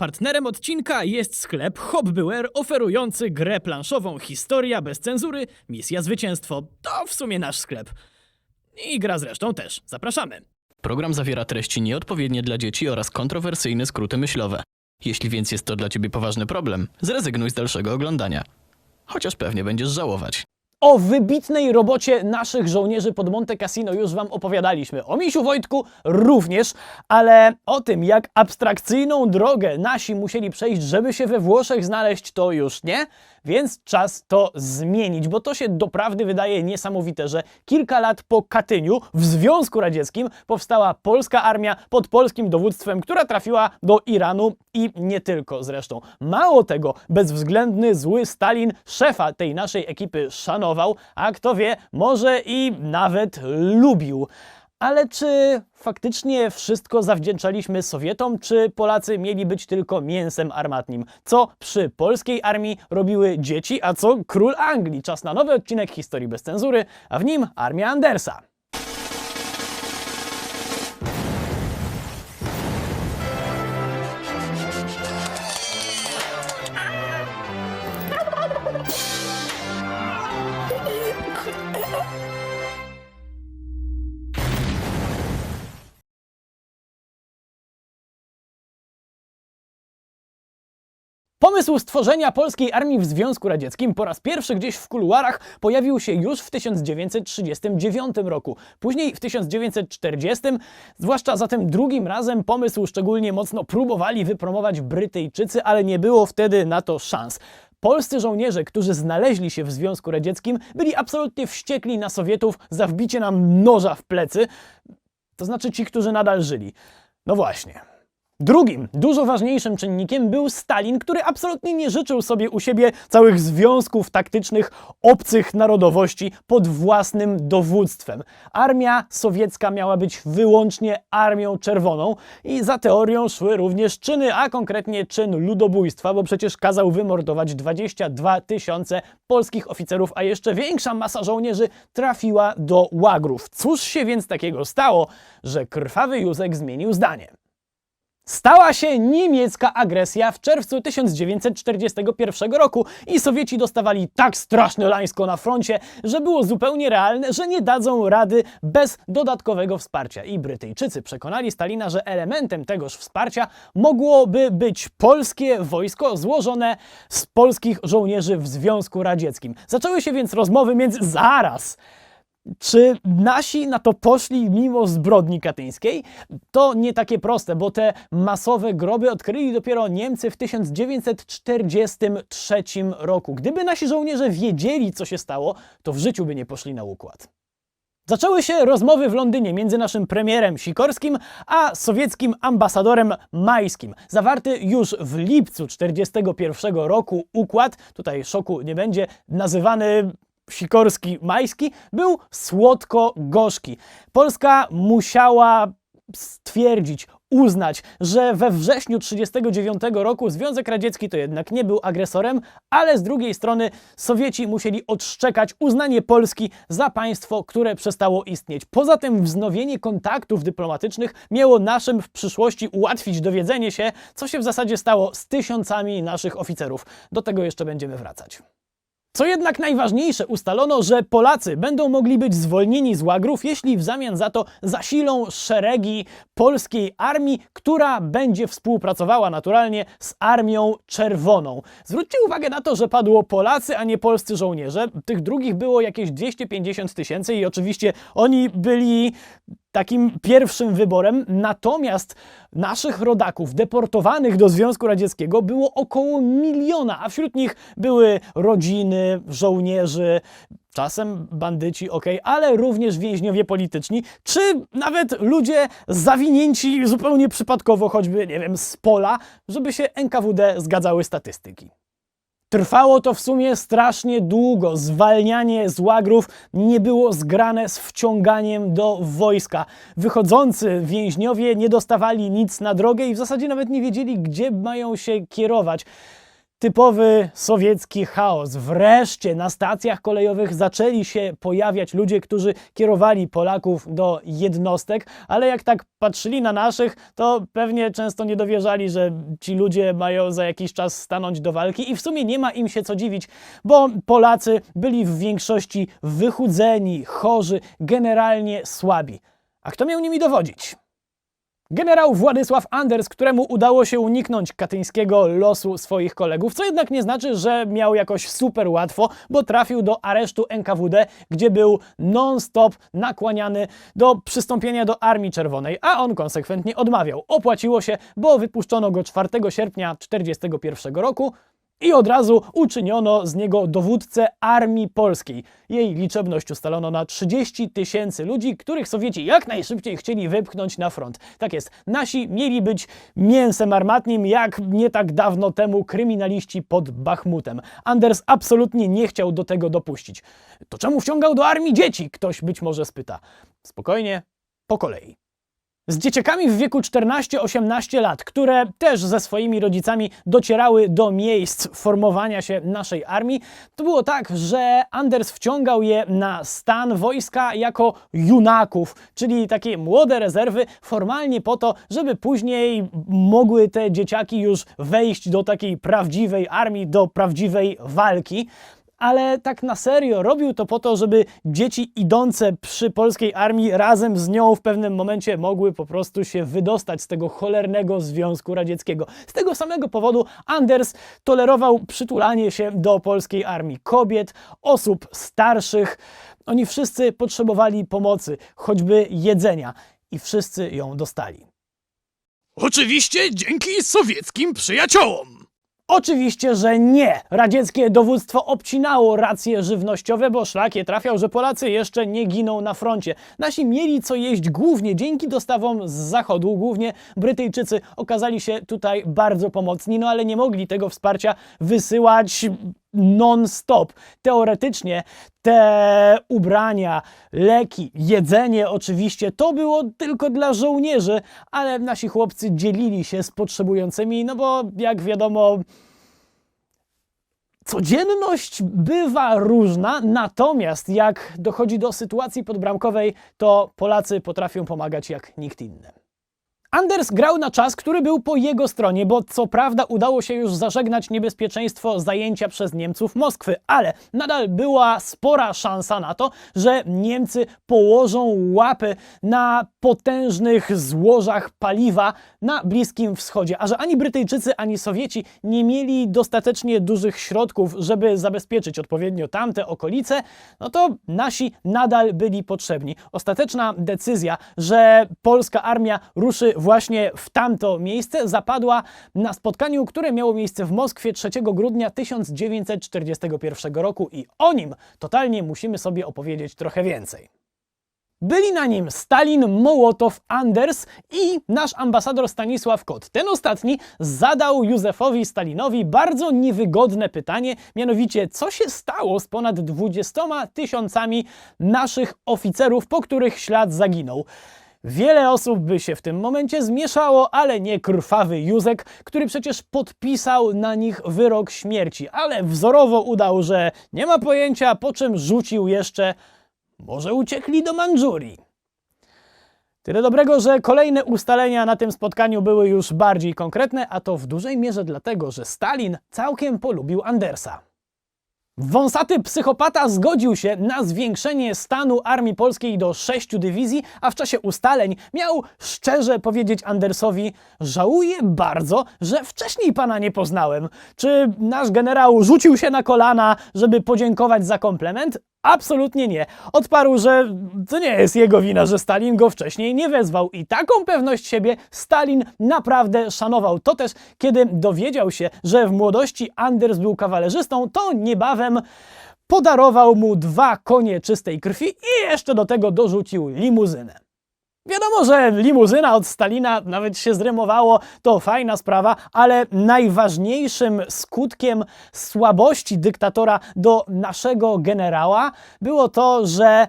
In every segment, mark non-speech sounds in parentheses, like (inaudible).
Partnerem odcinka jest sklep Hobbywear oferujący grę planszową Historia bez cenzury, misja zwycięstwo. To w sumie nasz sklep. I gra zresztą też. Zapraszamy. Program zawiera treści nieodpowiednie dla dzieci oraz kontrowersyjne skróty myślowe. Jeśli więc jest to dla ciebie poważny problem, zrezygnuj z dalszego oglądania. Chociaż pewnie będziesz żałować. O wybitnej robocie naszych żołnierzy pod Monte Cassino już Wam opowiadaliśmy. O Misiu Wojtku również, ale o tym, jak abstrakcyjną drogę nasi musieli przejść, żeby się we Włoszech znaleźć, to już nie. Więc czas to zmienić, bo to się doprawdy wydaje niesamowite, że kilka lat po Katyniu w Związku Radzieckim powstała polska armia pod polskim dowództwem, która trafiła do Iranu i nie tylko zresztą. Mało tego, bezwzględny, zły Stalin szefa tej naszej ekipy szanował, a kto wie, może i nawet lubił. Ale czy faktycznie wszystko zawdzięczaliśmy Sowietom, czy Polacy mieli być tylko mięsem armatnim? Co przy polskiej armii robiły dzieci, a co król Anglii? Czas na nowy odcinek Historii bez cenzury, a w nim armia Andersa. Pomysł stworzenia polskiej armii w Związku Radzieckim po raz pierwszy gdzieś w kuluarach pojawił się już w 1939 roku. Później w 1940, zwłaszcza za tym drugim razem, pomysł szczególnie mocno próbowali wypromować Brytyjczycy, ale nie było wtedy na to szans. Polscy żołnierze, którzy znaleźli się w Związku Radzieckim, byli absolutnie wściekli na Sowietów za wbicie nam noża w plecy, to znaczy ci, którzy nadal żyli. No właśnie. Drugim, dużo ważniejszym czynnikiem był Stalin, który absolutnie nie życzył sobie u siebie całych związków taktycznych obcych narodowości pod własnym dowództwem. Armia sowiecka miała być wyłącznie armią czerwoną i za teorią szły również czyny, a konkretnie czyn ludobójstwa, bo przecież kazał wymordować 22 tysiące polskich oficerów, a jeszcze większa masa żołnierzy trafiła do łagrów. Cóż się więc takiego stało, że krwawy Józek zmienił zdanie? Stała się niemiecka agresja w czerwcu 1941 roku i Sowieci dostawali tak straszne lańsko na froncie, że było zupełnie realne, że nie dadzą rady bez dodatkowego wsparcia. I Brytyjczycy przekonali Stalina, że elementem tegoż wsparcia mogłoby być polskie wojsko złożone z polskich żołnierzy w Związku Radzieckim. Zaczęły się więc rozmowy między... Zaraz! Czy nasi na to poszli mimo zbrodni katyńskiej? To nie takie proste, bo te masowe groby odkryli dopiero Niemcy w 1943 roku. Gdyby nasi żołnierze wiedzieli, co się stało, to w życiu by nie poszli na układ. Zaczęły się rozmowy w Londynie między naszym premierem Sikorskim a sowieckim ambasadorem Majskim. Zawarty już w lipcu 1941 roku układ, tutaj szoku nie będzie, nazywany Sikorski Majski, był słodko-gorzki. Polska musiała stwierdzić, uznać, że we wrześniu 1939 roku Związek Radziecki to jednak nie był agresorem, ale z drugiej strony Sowieci musieli odszczekać uznanie Polski za państwo, które przestało istnieć. Poza tym wznowienie kontaktów dyplomatycznych miało naszym w przyszłości ułatwić dowiedzenie się, co się w zasadzie stało z tysiącami naszych oficerów. Do tego jeszcze będziemy wracać. Co jednak najważniejsze, ustalono, że Polacy będą mogli być zwolnieni z łagrów, jeśli w zamian za to zasilą szeregi polskiej armii, która będzie współpracowała naturalnie z Armią Czerwoną. Zwróćcie uwagę na to, że padło Polacy, a nie polscy żołnierze. Tych drugich było jakieś 250 tysięcy i oczywiście oni byli takim pierwszym wyborem, natomiast naszych rodaków deportowanych do Związku Radzieckiego było około miliona, a wśród nich były rodziny, żołnierzy, czasem bandyci, ok, ale również więźniowie polityczni, czy nawet ludzie zawinięci zupełnie przypadkowo, choćby, nie wiem, z pola, żeby się NKWD zgadzały statystyki. Trwało to w sumie strasznie długo. Zwalnianie z łagrów nie było zgrane z wciąganiem do wojska. Wychodzący więźniowie nie dostawali nic na drogę i w zasadzie nawet nie wiedzieli, gdzie mają się kierować. Typowy sowiecki chaos. Wreszcie na stacjach kolejowych zaczęli się pojawiać ludzie, którzy kierowali Polaków do jednostek, ale jak tak patrzyli na naszych, to pewnie często nie dowierzali, że ci ludzie mają za jakiś czas stanąć do walki i w sumie nie ma im się co dziwić, bo Polacy byli w większości wychudzeni, chorzy, generalnie słabi. A kto miał nimi dowodzić? Generał Władysław Anders, któremu udało się uniknąć katyńskiego losu swoich kolegów, co jednak nie znaczy, że miał jakoś super łatwo, bo trafił do aresztu NKWD, gdzie był non-stop nakłaniany do przystąpienia do Armii Czerwonej, a on konsekwentnie odmawiał. Opłaciło się, bo wypuszczono go 4 sierpnia 1941 roku i od razu uczyniono z niego dowódcę Armii Polskiej. Jej liczebność ustalono na 30 tysięcy ludzi, których Sowieci jak najszybciej chcieli wypchnąć na front. Tak jest, nasi mieli być mięsem armatnim, jak nie tak dawno temu kryminaliści pod Bachmutem. Anders absolutnie nie chciał do tego dopuścić. To czemu wciągał do armii dzieci? Ktoś być może spyta. Spokojnie, po kolei. Z dzieciakami w wieku 14-18 lat, które też ze swoimi rodzicami docierały do miejsc formowania się naszej armii, to było tak, że Anders wciągał je na stan wojska jako junaków, czyli takie młode rezerwy, formalnie po to, żeby później mogły te dzieciaki już wejść do takiej prawdziwej armii, do prawdziwej walki ale tak na serio robił to po to, żeby dzieci idące przy polskiej armii razem z nią w pewnym momencie mogły po prostu się wydostać z tego cholernego Związku Radzieckiego. Z tego samego powodu Anders tolerował przytulanie się do polskiej armii kobiet, osób starszych. Oni wszyscy potrzebowali pomocy, choćby jedzenia, i wszyscy ją dostali. Oczywiście dzięki sowieckim przyjaciołom. Oczywiście, że nie. Radzieckie dowództwo obcinało racje żywnościowe, bo szlak je trafiał, że Polacy jeszcze nie giną na froncie. Nasi mieli co jeść głównie dzięki dostawom z zachodu. Głównie Brytyjczycy okazali się tutaj bardzo pomocni, no ale nie mogli tego wsparcia wysyłać non-stop. Teoretycznie te ubrania, leki, jedzenie oczywiście to było tylko dla żołnierzy, ale nasi chłopcy dzielili się z potrzebującymi, no bo jak wiadomo, Codzienność bywa różna, natomiast jak dochodzi do sytuacji podbramkowej, to Polacy potrafią pomagać jak nikt inny. Anders grał na czas, który był po jego stronie, bo co prawda udało się już zażegnać niebezpieczeństwo zajęcia przez Niemców Moskwy, ale nadal była spora szansa na to, że Niemcy położą łapy na potężnych złożach paliwa na Bliskim Wschodzie, a że ani Brytyjczycy, ani Sowieci nie mieli dostatecznie dużych środków, żeby zabezpieczyć odpowiednio tamte okolice, no to nasi nadal byli potrzebni. Ostateczna decyzja, że polska armia ruszy właśnie w tamto miejsce, zapadła na spotkaniu, które miało miejsce w Moskwie 3 grudnia 1941 roku i o nim totalnie musimy sobie opowiedzieć trochę więcej. Byli na nim Stalin, Mołotow, Anders i nasz ambasador Stanisław Kot. Ten ostatni zadał Józefowi Stalinowi bardzo niewygodne pytanie, mianowicie co się stało z ponad 20 tysiącami naszych oficerów, po których ślad zaginął. Wiele osób by się w tym momencie zmieszało, ale nie krwawy Józek, który przecież podpisał na nich wyrok śmierci, ale wzorowo udał, że nie ma pojęcia, po czym rzucił jeszcze może uciekli do Mandżurii. Tyle dobrego, że kolejne ustalenia na tym spotkaniu były już bardziej konkretne, a to w dużej mierze dlatego, że Stalin całkiem polubił Andersa. Wąsaty psychopata zgodził się na zwiększenie stanu armii polskiej do sześciu dywizji, a w czasie ustaleń miał szczerze powiedzieć Andersowi: Żałuję bardzo, że wcześniej pana nie poznałem. Czy nasz generał rzucił się na kolana, żeby podziękować za komplement? Absolutnie nie. Odparł, że to nie jest jego wina, że Stalin go wcześniej nie wezwał. I taką pewność siebie Stalin naprawdę szanował. To też, kiedy dowiedział się, że w młodości Anders był kawalerzystą, to niebawem podarował mu dwa konie czystej krwi i jeszcze do tego dorzucił limuzynę. Wiadomo, że limuzyna od Stalina nawet się zrymowało, to fajna sprawa, ale najważniejszym skutkiem słabości dyktatora do naszego generała było to, że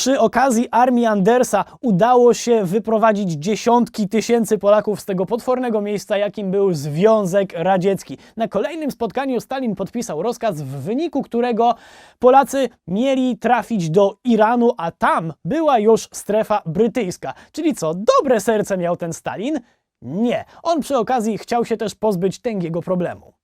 przy okazji armii Andersa udało się wyprowadzić dziesiątki tysięcy Polaków z tego potwornego miejsca, jakim był Związek Radziecki. Na kolejnym spotkaniu Stalin podpisał rozkaz, w wyniku którego Polacy mieli trafić do Iranu, a tam była już strefa brytyjska. Czyli co, dobre serce miał ten Stalin? Nie. On przy okazji chciał się też pozbyć tęgiego problemu.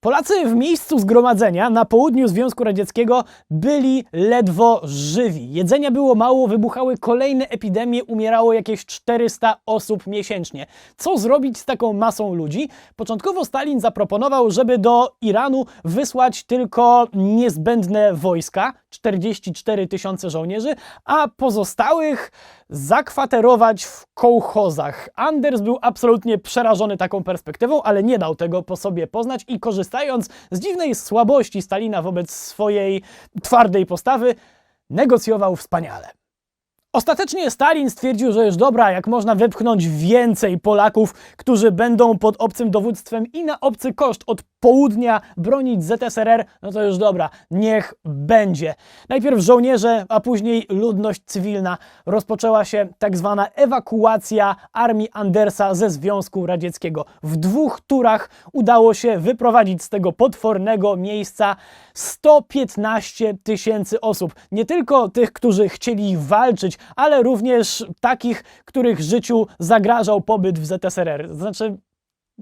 Polacy w miejscu zgromadzenia na południu Związku Radzieckiego byli ledwo żywi. Jedzenia było mało, wybuchały kolejne epidemie, umierało jakieś 400 osób miesięcznie. Co zrobić z taką masą ludzi? Początkowo Stalin zaproponował, żeby do Iranu wysłać tylko niezbędne wojska, 44 tysiące żołnierzy, a pozostałych zakwaterować w kołchozach. Anders był absolutnie przerażony taką perspektywą, ale nie dał tego po sobie poznać i korzystając z dziwnej słabości Stalina wobec swojej twardej postawy, negocjował wspaniale. Ostatecznie Stalin stwierdził, że już dobra, jak można wypchnąć więcej Polaków, którzy będą pod obcym dowództwem i na obcy koszt od południa bronić ZSRR, no to już dobra, niech będzie. Najpierw żołnierze, a później ludność cywilna. Rozpoczęła się tak zwana ewakuacja armii Andersa ze Związku Radzieckiego. W dwóch turach udało się wyprowadzić z tego potwornego miejsca 115 tysięcy osób. Nie tylko tych, którzy chcieli walczyć, ale również takich, których życiu zagrażał pobyt w ZSRR. Znaczy,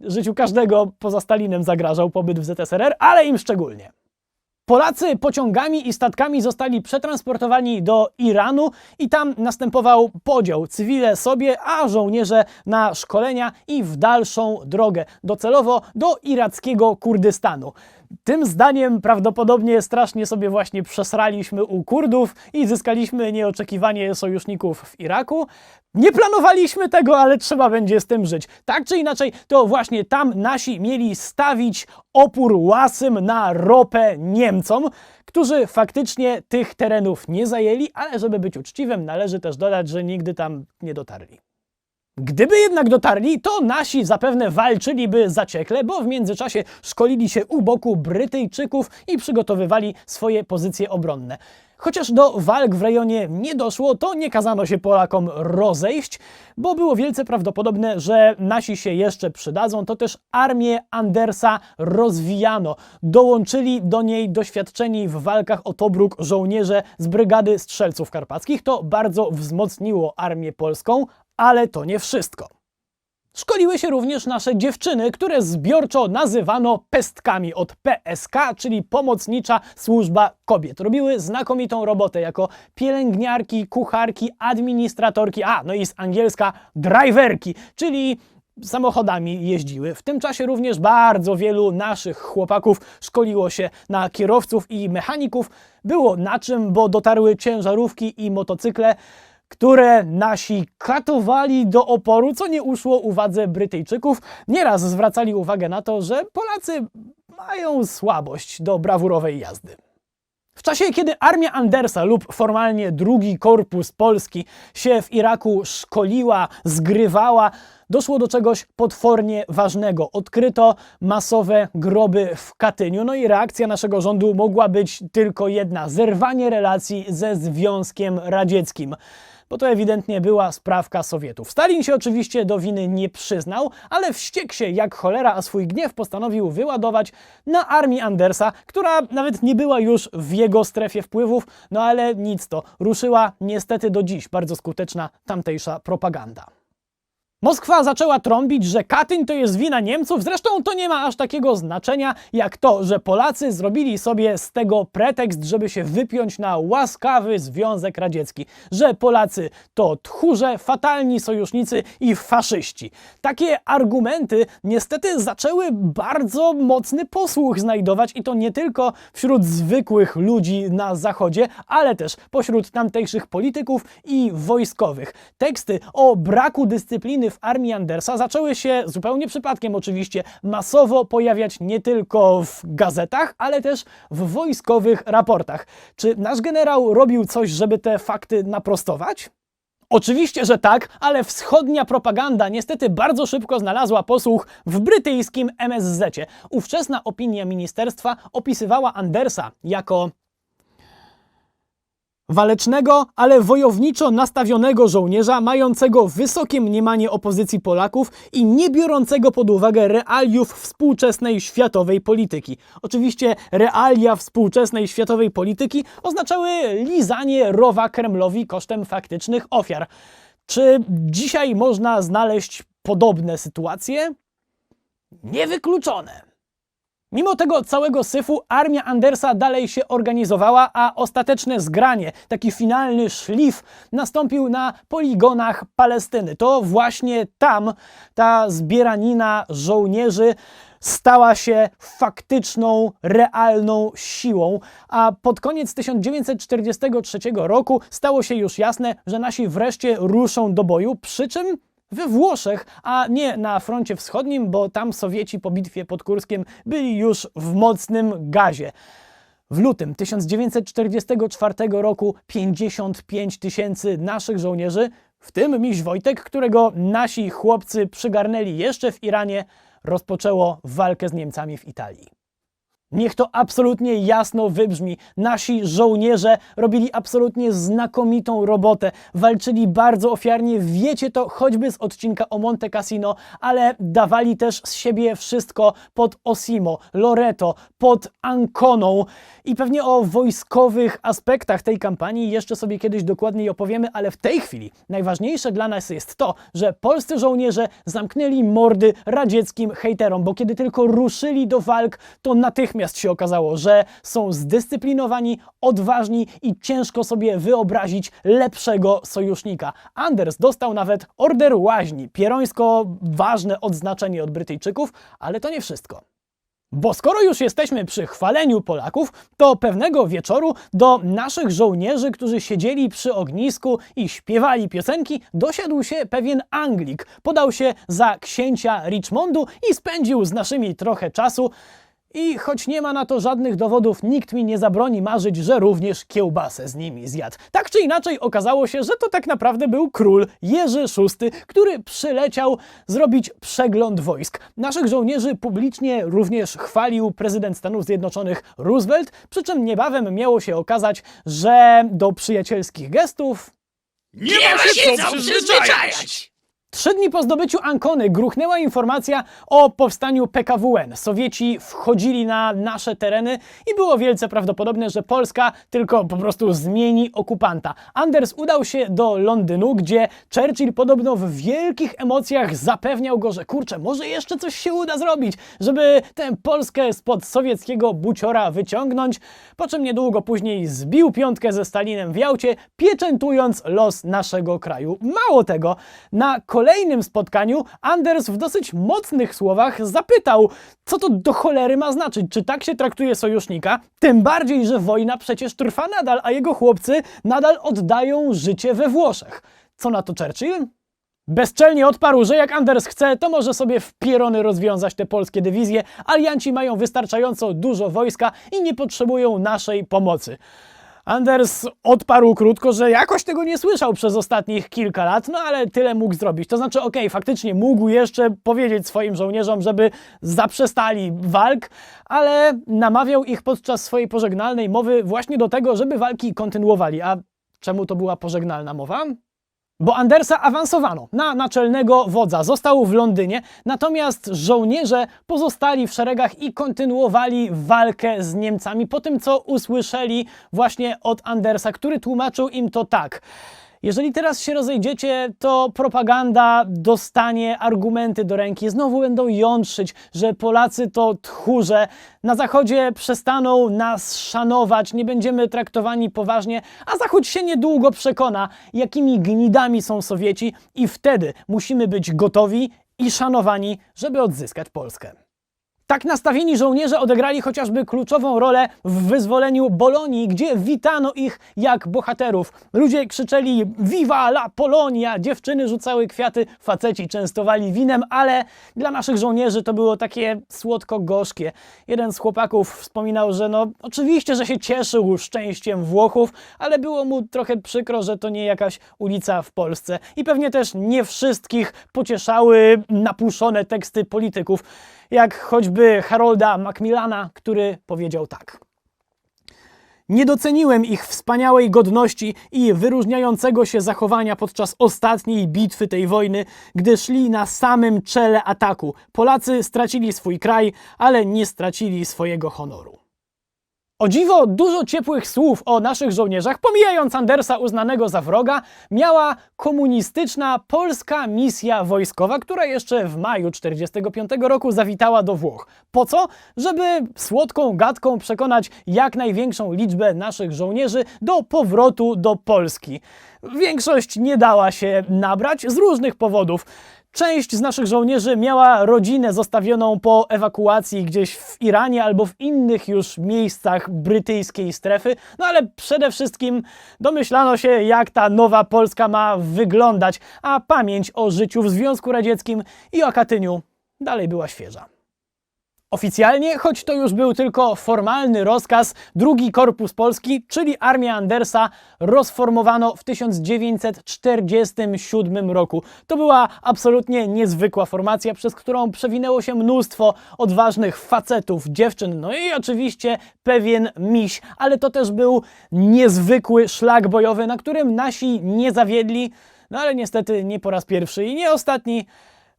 życiu każdego poza Stalinem zagrażał pobyt w ZSRR, ale im szczególnie. Polacy pociągami i statkami zostali przetransportowani do Iranu i tam następował podział. Cywile sobie, a żołnierze na szkolenia i w dalszą drogę, docelowo do irackiego Kurdystanu. Tym zdaniem prawdopodobnie strasznie sobie właśnie przesraliśmy u Kurdów i zyskaliśmy nieoczekiwanie sojuszników w Iraku. Nie planowaliśmy tego, ale trzeba będzie z tym żyć. Tak czy inaczej, to właśnie tam nasi mieli stawić opór łasym na ropę Niemcom, którzy faktycznie tych terenów nie zajęli, ale żeby być uczciwym, należy też dodać, że nigdy tam nie dotarli. Gdyby jednak dotarli, to nasi zapewne walczyliby zaciekle, bo w międzyczasie szkolili się u boku Brytyjczyków i przygotowywali swoje pozycje obronne. Chociaż do walk w rejonie nie doszło, to nie kazano się Polakom rozejść, bo było wielce prawdopodobne, że nasi się jeszcze przydadzą. To też armię Andersa rozwijano. Dołączyli do niej doświadczeni w walkach o Tobruk żołnierze z Brygady Strzelców Karpackich. To bardzo wzmocniło armię polską, ale to nie wszystko. Szkoliły się również nasze dziewczyny, które zbiorczo nazywano pestkami od PSK, czyli Pomocnicza Służba Kobiet. Robiły znakomitą robotę jako pielęgniarki, kucharki, administratorki, a no i z angielska driverki, czyli samochodami jeździły. W tym czasie również bardzo wielu naszych chłopaków szkoliło się na kierowców i mechaników. Było na czym, bo dotarły ciężarówki i motocykle, które nasi katowali do oporu, co nie uszło uwadze Brytyjczyków. Nieraz zwracali uwagę na to, że Polacy mają słabość do brawurowej jazdy. W czasie, kiedy armia Andersa lub formalnie drugi korpus Polski się w Iraku szkoliła, zgrywała, doszło do czegoś potwornie ważnego. Odkryto masowe groby w Katyniu. No i reakcja naszego rządu mogła być tylko jedna: zerwanie relacji ze Związkiem Radzieckim bo to ewidentnie była sprawka Sowietów. Stalin się oczywiście do winy nie przyznał, ale wściekł się jak cholera, a swój gniew postanowił wyładować na armii Andersa, która nawet nie była już w jego strefie wpływów, no ale nic to, ruszyła niestety do dziś bardzo skuteczna tamtejsza propaganda. Moskwa zaczęła trąbić, że Katyń to jest wina Niemców, zresztą to nie ma aż takiego znaczenia jak to, że Polacy zrobili sobie z tego pretekst, żeby się wypiąć na łaskawy Związek Radziecki, że Polacy to tchórze, fatalni sojusznicy i faszyści. Takie argumenty niestety zaczęły bardzo mocny posłuch znajdować i to nie tylko wśród zwykłych ludzi na Zachodzie, ale też pośród tamtejszych polityków i wojskowych. Teksty o braku dyscypliny w armii Andersa zaczęły się zupełnie przypadkiem oczywiście masowo pojawiać nie tylko w gazetach, ale też w wojskowych raportach. Czy nasz generał robił coś, żeby te fakty naprostować? Oczywiście, że tak, ale wschodnia propaganda niestety bardzo szybko znalazła posłuch w brytyjskim MSZ. Ówczesna opinia ministerstwa opisywała Andersa jako walecznego, ale wojowniczo nastawionego żołnierza, mającego wysokie mniemanie opozycji Polaków i nie biorącego pod uwagę realiów współczesnej światowej polityki. Oczywiście realia współczesnej światowej polityki oznaczały lizanie rowa Kremlowi kosztem faktycznych ofiar. Czy dzisiaj można znaleźć podobne sytuacje? Niewykluczone. Mimo tego całego syfu armia Andersa dalej się organizowała, a ostateczne zgranie, taki finalny szlif nastąpił na poligonach Palestyny. To właśnie tam ta zbieranina żołnierzy stała się faktyczną, realną siłą, a pod koniec 1943 roku stało się już jasne, że nasi wreszcie ruszą do boju, przy czym we Włoszech, a nie na froncie wschodnim, bo tam Sowieci po bitwie pod Kurskiem byli już w mocnym gazie. W lutym 1944 roku 55 tysięcy naszych żołnierzy, w tym miś Wojtek, którego nasi chłopcy przygarnęli jeszcze w Iranie, rozpoczęło walkę z Niemcami w Italii. Niech to absolutnie jasno wybrzmi. Nasi żołnierze robili absolutnie znakomitą robotę. Walczyli bardzo ofiarnie, wiecie to choćby z odcinka o Monte Cassino, ale dawali też z siebie wszystko pod Osimo, Loreto, pod Anconą. I pewnie o wojskowych aspektach tej kampanii jeszcze sobie kiedyś dokładniej opowiemy, ale w tej chwili najważniejsze dla nas jest to, że polscy żołnierze zamknęli mordy radzieckim hejterom, bo kiedy tylko ruszyli do walk, to natychmiast się okazało, że są zdyscyplinowani, odważni i ciężko sobie wyobrazić lepszego sojusznika. Anders dostał nawet Order Łaźni, pierońsko ważne odznaczenie od Brytyjczyków, ale to nie wszystko. Bo skoro już jesteśmy przy chwaleniu Polaków, to pewnego wieczoru do naszych żołnierzy, którzy siedzieli przy ognisku i śpiewali piosenki, dosiadł się pewien Anglik. Podał się za księcia Richmondu i spędził z naszymi trochę czasu. I choć nie ma na to żadnych dowodów, nikt mi nie zabroni marzyć, że również kiełbasę z nimi zjadł. Tak czy inaczej okazało się, że to tak naprawdę był król Jerzy VI, który przyleciał zrobić przegląd wojsk. Naszych żołnierzy publicznie również chwalił prezydent Stanów Zjednoczonych Roosevelt, przy czym niebawem miało się okazać, że do przyjacielskich gestów Nie, ma się co przyzwyczajać! Trzy dni po zdobyciu Ankony gruchnęła informacja o powstaniu PKWN. Sowieci wchodzili na nasze tereny i było wielce prawdopodobne, że Polska tylko po prostu zmieni okupanta. Anders udał się do Londynu, gdzie Churchill podobno w wielkich emocjach zapewniał go, że kurczę, może jeszcze coś się uda zrobić, żeby tę Polskę spod sowieckiego buciora wyciągnąć, po czym niedługo później zbił piątkę ze Stalinem w Jałcie, pieczętując los naszego kraju. Mało tego, na kolejnym spotkaniu Anders w dosyć mocnych słowach zapytał, co to do cholery ma znaczyć, czy tak się traktuje sojusznika, tym bardziej, że wojna przecież trwa nadal, a jego chłopcy nadal oddają życie we Włoszech. Co na to Churchill? Bezczelnie odparł, że jak Anders chce, to może sobie w pierony rozwiązać te polskie dywizje. Alianci mają wystarczająco dużo wojska i nie potrzebują naszej pomocy. Anders odparł krótko, że jakoś tego nie słyszał przez ostatnich kilka lat, no ale tyle mógł zrobić. To znaczy, okej, faktycznie mógł jeszcze powiedzieć swoim żołnierzom, żeby zaprzestali walk, ale namawiał ich podczas swojej pożegnalnej mowy właśnie do tego, żeby walki kontynuowali. A czemu to była pożegnalna mowa? Bo Andersa awansowano na naczelnego wodza, został w Londynie, natomiast żołnierze pozostali w szeregach i kontynuowali walkę z Niemcami po tym, co usłyszeli właśnie od Andersa, który tłumaczył im to tak. Jeżeli teraz się rozejdziecie, to propaganda dostanie argumenty do ręki. Znowu będą jątrzyć, że Polacy to tchórze. Na Zachodzie przestaną nas szanować, nie będziemy traktowani poważnie, a Zachód się niedługo przekona, jakimi gnidami są Sowieci i wtedy musimy być gotowi i szanowani, żeby odzyskać Polskę. Tak nastawieni żołnierze odegrali chociażby kluczową rolę w wyzwoleniu Bolonii, gdzie witano ich jak bohaterów. Ludzie krzyczeli Viva la Polonia, dziewczyny rzucały kwiaty, faceci częstowali winem, ale dla naszych żołnierzy to było takie słodko-gorzkie. Jeden z chłopaków wspominał, że no oczywiście, że się cieszył szczęściem Włochów, ale było mu trochę przykro, że to nie jakaś ulica w Polsce. I pewnie też nie wszystkich pocieszały napuszone teksty polityków, jak choćby Harolda Macmillana, który powiedział tak. Nie doceniłem ich wspaniałej godności i wyróżniającego się zachowania podczas ostatniej bitwy tej wojny, gdy szli na samym czele ataku. Polacy stracili swój kraj, ale nie stracili swojego honoru. O dziwo, dużo ciepłych słów o naszych żołnierzach, pomijając Andersa uznanego za wroga, miała komunistyczna polska misja wojskowa, która jeszcze w maju 1945 roku zawitała do Włoch. Po co? Żeby słodką gadką przekonać jak największą liczbę naszych żołnierzy do powrotu do Polski. Większość nie dała się nabrać z różnych powodów. Część z naszych żołnierzy miała rodzinę zostawioną po ewakuacji gdzieś w Iranie albo w innych już miejscach brytyjskiej strefy, no ale przede wszystkim domyślano się, jak ta nowa Polska ma wyglądać, a pamięć o życiu w Związku Radzieckim i o Katyniu dalej była świeża. Oficjalnie, choć to już był tylko formalny rozkaz, drugi Korpus Polski, czyli Armia Andersa, rozformowano w 1947 roku. To była absolutnie niezwykła formacja, przez którą przewinęło się mnóstwo odważnych facetów, dziewczyn, no i oczywiście pewien miś, ale to też był niezwykły szlak bojowy, na którym nasi nie zawiedli, no ale niestety nie po raz pierwszy i nie ostatni.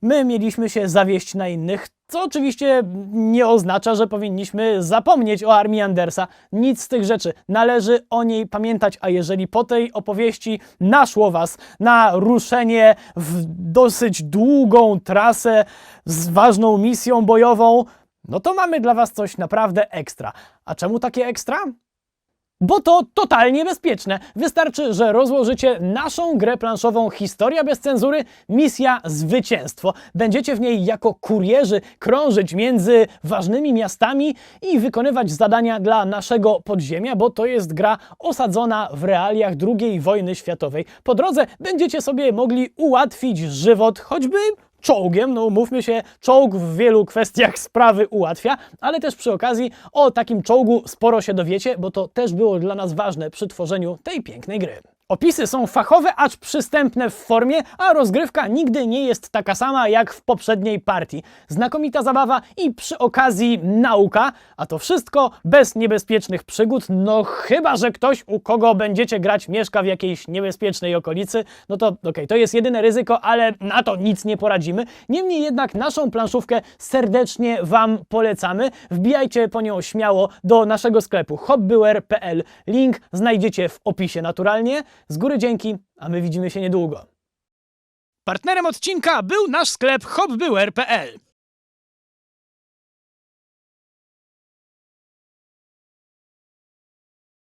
My mieliśmy się zawieść na innych, co oczywiście nie oznacza, że powinniśmy zapomnieć o armii Andersa. Nic z tych rzeczy. Należy o niej pamiętać, a jeżeli po tej opowieści naszło Was na ruszenie w dosyć długą trasę z ważną misją bojową, no to mamy dla Was coś naprawdę ekstra. A czemu takie ekstra? Bo to totalnie bezpieczne. Wystarczy, że rozłożycie naszą grę planszową Historia bez cenzury, misja Zwycięstwo. Będziecie w niej jako kurierzy krążyć między ważnymi miastami i wykonywać zadania dla naszego podziemia, bo to jest gra osadzona w realiach II wojny światowej. Po drodze będziecie sobie mogli ułatwić żywot choćby czołgiem, no mówmy się, czołg w wielu kwestiach (laughs) sprawy ułatwia, ale też przy okazji o takim czołgu sporo się dowiecie, bo to też było dla nas ważne przy tworzeniu tej pięknej gry. Opisy są fachowe, acz przystępne w formie, a rozgrywka nigdy nie jest taka sama jak w poprzedniej partii. Znakomita zabawa i przy okazji nauka, a to wszystko bez niebezpiecznych przygód, no chyba, że ktoś, u kogo będziecie grać, mieszka w jakiejś niebezpiecznej okolicy, no to okej, to jest jedyne ryzyko, ale na to nic nie poradzimy. Niemniej jednak naszą planszówkę serdecznie Wam polecamy. Wbijajcie po nią śmiało do naszego sklepu hobbywear.pl. Link znajdziecie w opisie naturalnie. Z góry dzięki, a my widzimy się niedługo. Partnerem odcinka był nasz sklep hobbywear.pl.